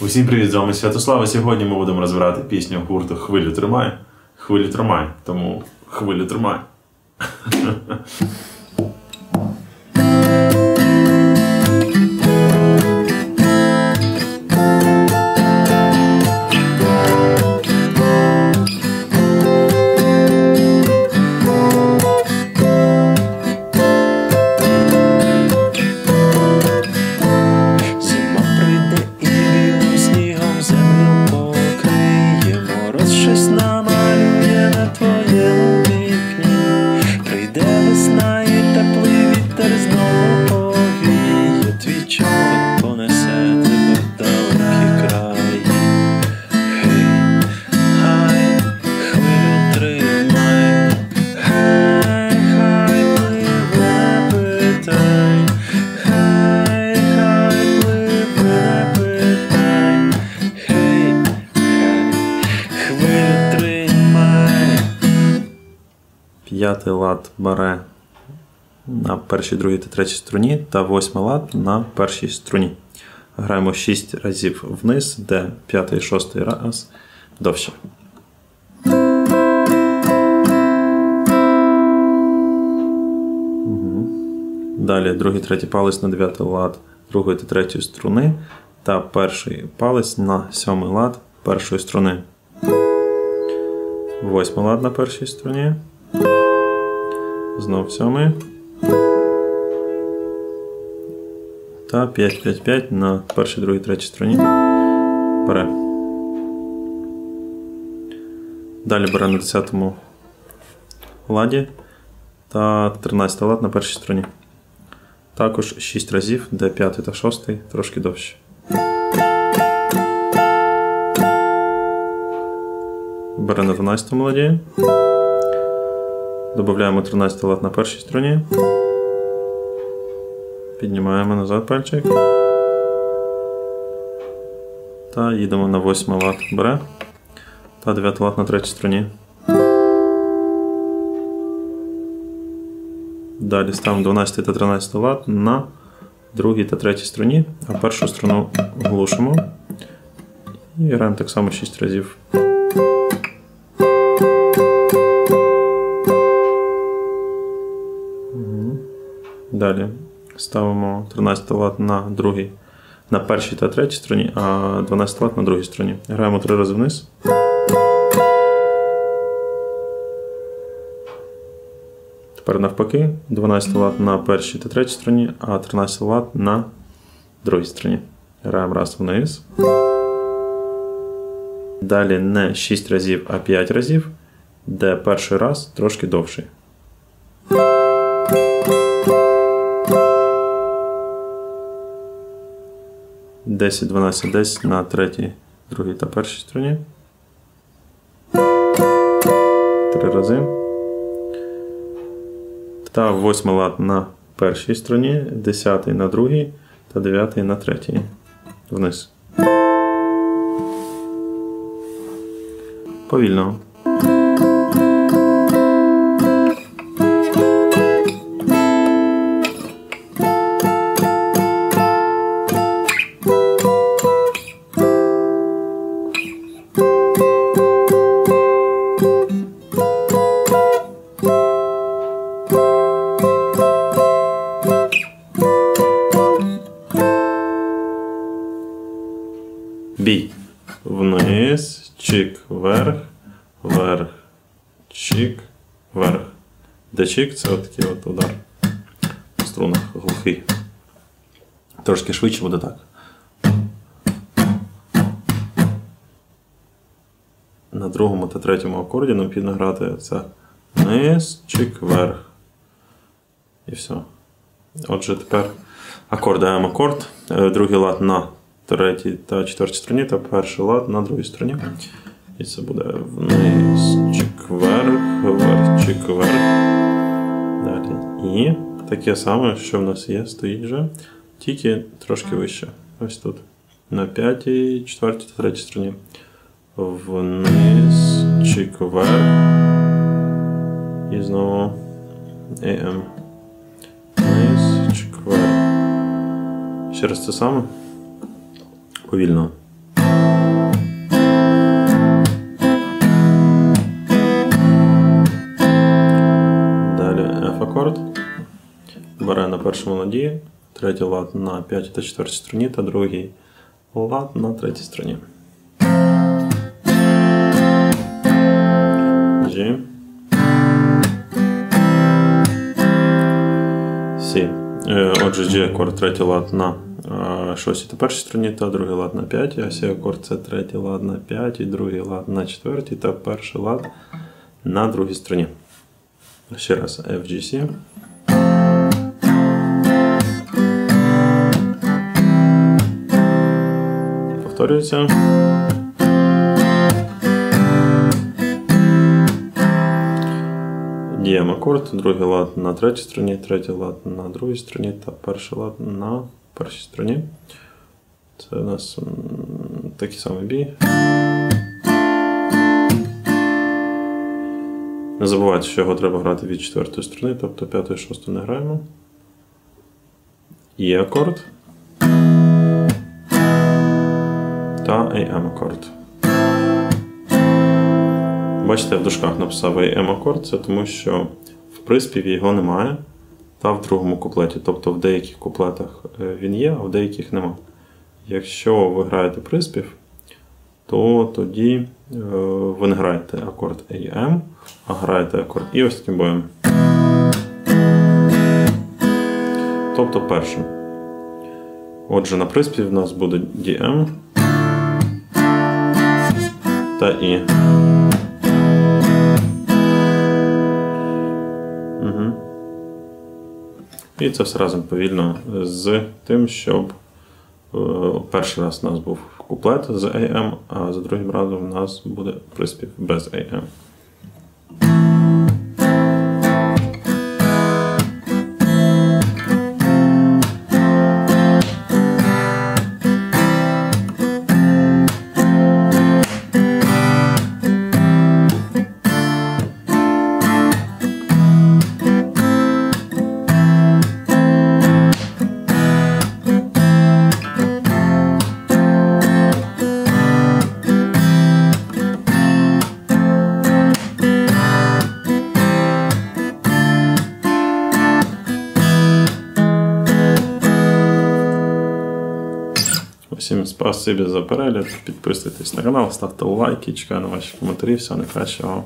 Усім привіт, з вами Святослава. Сьогодні ми будемо розбирати пісню гурту Хвилю тримай. Хвилю тримай, тому хвилю тримай. П'ятий лад бере на першій, другій та третій струні, та восьмий лад на першій струні. Граємо 6 разів вниз, де п'ятий шостий раз довше. Далі другий, третій палець на дев'ятий лад другої та третьої струни, та перший палець на сьомий лад першої струни. Восьмий лад на першій струні. Знов сьомий. Та 5-5-5 на першій, другій, третій стороні. Бере. Далі бере на 10 ладі та 13 лад на першій стороні. Також 6 разів, де 5 та 6 трошки довше. Бере на 12 ладі. Додаємо 13 лад на першій стороні. Піднімаємо назад пальчик. Та їдемо на 8 лад бере. Та 9 лад на третій стороні. Далі ставимо 12 та 13 лад на другій та третій стороні, а першу струну глушимо. І граємо так само 6 разів. Далі ставимо 13 лад на другій, на першій та третій стороні, а 12 лад на другій стороні. Граємо три рази вниз. Тепер навпаки, 12 лад на першій та третій стороні, а 13 лад на другій стороні. Граємо раз вниз. Далі не 6 разів, а 5 разів, де перший раз трошки довший. Десять, дванадцять, десять на третій, другій та першій стороні. Три рази. Та восьмий лад на першій стороні, десятий на другій та дев'ятий на третій. Вниз. Повільно. Бій. Вниз, чик, вверх, вверх, чик, вверх. Де чик це отакий от удар в струнах глухий. Трошки швидше буде так. На другому та третьому акорді необхідно грати це вниз, чик, вверх. І все. Отже, тепер акорд даємо акорд, е, другий лад на третій та четвертій стороні, та перший лад на другій стороні. І це буде вниз, чик, вверх, вверх, чик, вверх. Далі. І таке саме, що в нас є, стоїть вже, тільки трошки вище. Ось тут. На п'ятій, четвертій та третій стороні. Вниз, чик, вверх. І знову AM. через це саме повільно. Далі F акорд. Бере на першому ладі, третій лад на 5 та 4 струні та другий лад на третій струні. G. C. Е, отже, G акорд третій лад на шостій та першій струні, та другий лад на п'ятій, а Сі акорд це третій лад на п'ятій, другий лад на четвертій та перший лад на другій струні. Ще раз F, G, C. Повторюється. Діємо акорд, другий лад на третій струні, третій лад на другій струні та перший лад на першій струні. Це у нас такий самий бій. Не забувайте, що його треба грати від четвертої струни, тобто п'ятої шостої не граємо. Є акорд. Та AM акорд. Бачите, я в дужках написав AM акорд, це тому що в приспіві його немає, та в другому куплеті. Тобто в деяких куплетах е, він є, а в деяких нема. Якщо ви граєте приспів, то тоді е, ви не граєте акорд AM, а граєте акорд І ось таким боєм. Тобто першим. Отже, на приспів в нас буде DM та І. І це все разом повільно з тим, щоб е, перший раз у нас був куплет з AM, а за другим разом у нас буде приспів без AM. Всім спасибі за перегляд. Підписуйтесь на канал, ставте лайки, чекаю на ваші коментарі. Всього найкращого.